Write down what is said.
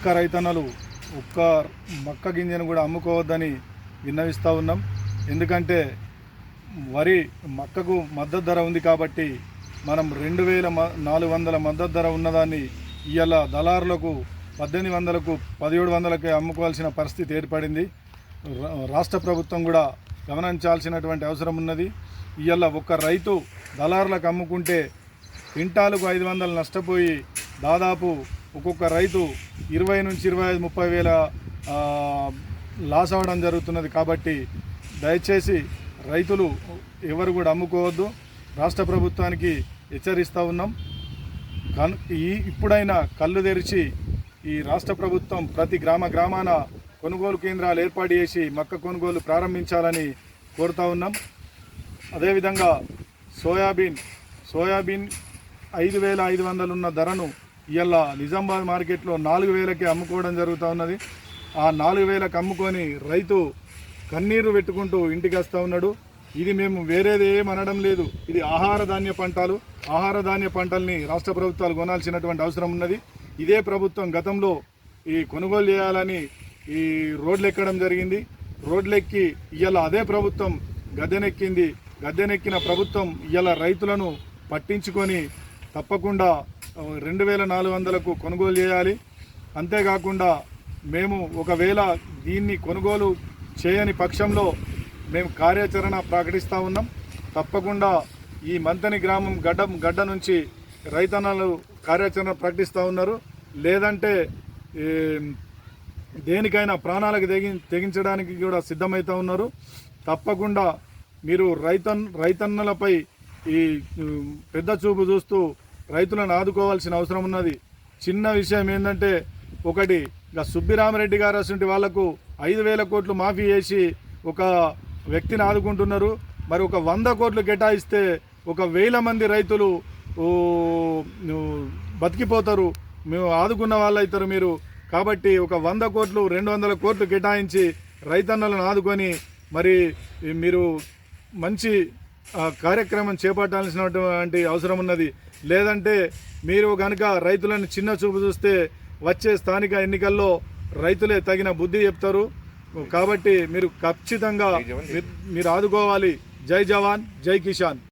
ఒక్క రైతన్నలు ఒక్క మక్క గింజను కూడా అమ్ముకోవద్దని విన్నవిస్తూ ఉన్నాం. ఎందుకంటే వరి మక్కకు మద్దతు ధర ఉంది కాబట్టి మనం రెండు వేల మ- నాలుగు వందల మద్దతు ధర ఉన్నదాన్ని ఇవాళ దళారులకు పద్దెనిమిది వందలకు పదిహేడు వందలకే అమ్ముకోవాల్సిన పరిస్థితి ఏర్పడింది. రా- రాష్ట్ర ప్రభుత్వం కూడా గమనించాల్సినటువంటి అవసరం ఉన్నది. ఇవాళ ఒక రైతు దళారులకు అమ్ముకుంటే క్వింటాలకు ఐదు వందలు నష్టపోయి దాదాపు ఒక్కొక్క రైతు ఇరవై నుంచి ఇరవై ఐదు ముప్పై వేల లాస్ అవ్వడం జరుగుతున్నది కాబట్టి దయచేసి రైతులు ఎవరు కూడా అమ్ముకోవద్దు. రాష్ట్ర ప్రభుత్వానికి హెచ్చరిస్తూ ఉన్నాం. కన్ ఈ ఇప్పుడైనా కళ్ళు తెరిచి ఈ రాష్ట్ర ప్రభుత్వం ప్రతి గ్రామ గ్రామాన కొనుగోలు కేంద్రాలు ఏర్పాటు చేసి మక్క కొనుగోలు ప్రారంభించాలని కోరుతా ఉన్నాం. అదేవిధంగా సోయాబీన్ సోయాబీన్ ఐదు వేల ఐదు వందలు ఉన్న ధరను ఇవాళ నిజామాబాద్ మార్కెట్లో నాలుగు వేలకి అమ్ముకోవడం జరుగుతూ ఉన్నది. ఆ నాలుగు వేలకు అమ్ముకొని రైతు కన్నీరు పెట్టుకుంటూ ఇంటికి వస్తూ ఉన్నాడు. ఇది మేము వేరేది ఏం అనడం లేదు. ఇది ఆహార ధాన్య పంటలు. ఆహార ధాన్య పంటల్ని రాష్ట్ర ప్రభుత్వాలు కొనాల్సినటువంటి అవసరం ఉన్నది. ఇదే ప్రభుత్వం గతంలో ఈ కొనుగోలు చేయాలని ఈ రోడ్లు ఎక్కడం జరిగింది. రోడ్లెక్కి ఇవాళ అదే ప్రభుత్వం గద్దెనెక్కింది. గద్దెనెక్కిన ప్రభుత్వం ఇవాళ రైతులను పట్టించుకొని తప్పకుండా రెండు వేల నాలుగు వందలకు కొనుగోలు చేయాలి. అంతేకాకుండా మేము ఒకవేళ దీన్ని కొనుగోలు చేయని పక్షంలో మేము కార్యాచరణ ప్రకటిస్తూ ఉన్నాం. తప్పకుండా ఈ మంతని గ్రామం గడ్డ గడ్డ నుంచి రైతన్నలు కార్యాచరణ ప్రకటిస్తూ ఉన్నారు. లేదంటే దేనికైనా ప్రాణాలకు తెగి తెగించడానికి కూడా సిద్ధమవుతూ ఉన్నారు. తప్పకుండా మీరు రైతన్ రైతన్నలపై ఈ పెద్ద చూపు చూస్తూ రైతులను ఆదుకోవాల్సిన అవసరం ఉన్నది. చిన్న విషయం ఏంటంటే ఒకటి ఇక సుబ్బిరామరెడ్డి గారు అసలు వాళ్ళకు ఐదు వేల కోట్లు మాఫీ చేసి ఒక వ్యక్తిని ఆదుకుంటున్నారు. మరి ఒక వంద కోట్లు కేటాయిస్తే ఒక వేల మంది రైతులు బతికిపోతారు. మేము ఆదుకున్న వాళ్ళు అవుతారు మీరు. కాబట్టి ఒక వంద కోట్లు రెండు వందల కోట్లు కేటాయించి రైతన్నలను ఆదుకొని మరి మీరు మంచి కార్యక్రమం చేపట్టాల్సినటువంటి అవసరం ఉన్నది. లేదంటే మీరు కనుక రైతులను చిన్న చూపు చూస్తే వచ్చే స్థానిక ఎన్నికల్లో రైతులే తగిన బుద్ధి చెప్తారు. కాబట్టి మీరు ఖచ్చితంగా మీరు- ఆదుకోవాలి. జై జవాన్ జై కిషాన్